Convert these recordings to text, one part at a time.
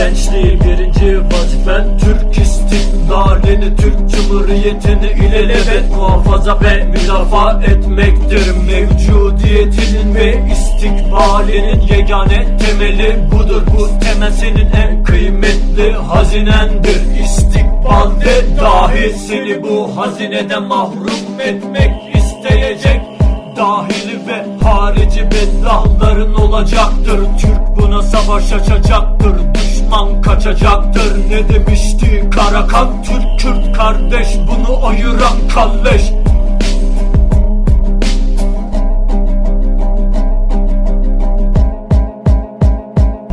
Birinci vazifen Türk istiklalini Türk Cumhuriyetini ilelebet muhafaza ve müdafaa etmektir. Mevcudiyetinin ve istikbalinin yegane temeli budur. Bu temel senin en kıymetli hazinendir. İstikbalde dahi seni bu hazineden mahrum etmek isteyecek Dahili ve harici beddahların olacaktır. Türk uğruna savaş açacaktır Düşman kaçacaktır. Ne demişti Karakan? Türk Kürt kardeş Bunu ayıran kalleş.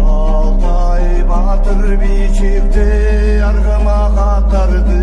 Altay Bahadır bir çifti yargıma katardı